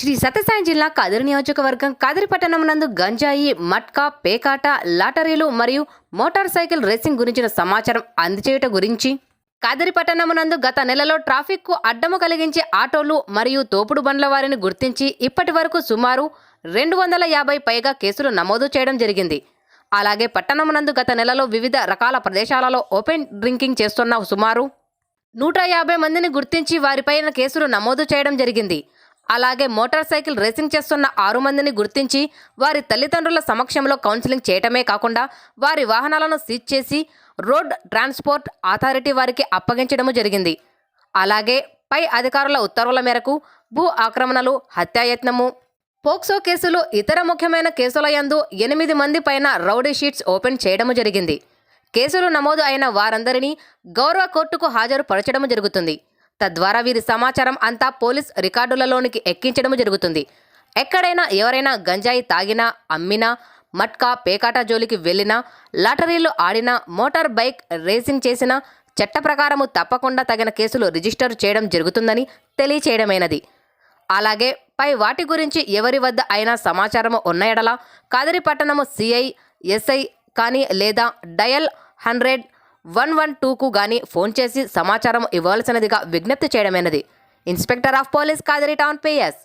శ్రీ సత్యసాయి జిల్లా కదిరి నియోజకవర్గం కదిరి పట్టణం నందు గంజాయి మట్కా పేకాట లాటరీలు మరియు మోటార్ సైకిల్ రేసింగ్ గురించిన సమాచారం అందచేయుట గురించి. కదిరి పట్టణమునందు గత నెలలో ట్రాఫిక్కు అడ్డము కలిగించే ఆటోలు మరియు తోపుడు బండ్ల వారిని గుర్తించి ఇప్పటి వరకు సుమారు రెండు వందల యాభై పైగా కేసులు నమోదు చేయడం జరిగింది. అలాగే పట్టణమునందు గత నెలలో వివిధ రకాల ప్రదేశాలలో ఓపెన్ డ్రింకింగ్ చేస్తున్న సుమారు నూట యాభై మందిని గుర్తించి వారిపైన కేసులు నమోదు చేయడం జరిగింది. అలాగే మోటార్ సైకిల్ రేసింగ్ చేస్తున్న ఆరు మందిని గుర్తించి వారి తల్లిదండ్రుల సమక్షంలో కౌన్సిలింగ్ చేయటమే కాకుండా వారి వాహనాలను సీజ్ చేసి రోడ్ ట్రాన్స్పోర్ట్ అథారిటీ వారికి అప్పగించడము జరిగింది. అలాగే పై అధికారుల ఉత్తర్వుల మేరకు భూ ఆక్రమణలు హత్యాయత్నము పోక్సో కేసులు ఇతర ముఖ్యమైన కేసుల యందు ఎనిమిది మంది పైన రౌడీ షీట్స్ ఓపెన్ చేయడము జరిగింది. కేసులు నమోదు అయిన వారందరినీ గౌరవ కోర్టుకు హాజరుపరచడం జరుగుతుంది. తద్వారా వీరి సమాచారం అంతా పోలీస్ రికార్డులలోనికి ఎక్కించడం జరుగుతుంది. ఎక్కడైనా ఎవరైనా గంజాయి తాగినా అమ్మినా మట్కా పేకాట జోలికి వెళ్ళినా లాటరీలు ఆడినా మోటార్ బైక్ రేసింగ్ చేసినా చట్ట ప్రకారము తప్పకుండా తగిన కేసులు రిజిస్టర్ చేయడం జరుగుతుందని తెలియచేయడమైనది. అలాగే పై వాటి గురించి ఎవరి వద్ద అయినా సమాచారము ఉన్న ఎడల కాదిరి పట్టణము సిఐ ఎస్ఐ కానీ లేదా డయల్ హండ్రెడ్ వన్ వన్ టూకు కానీ ఫోన్ చేసి సమాచారం ఇవ్వాల్సినదిగా విజ్ఞప్తి చేయడమైనది. Inspector of police Kadiri town PS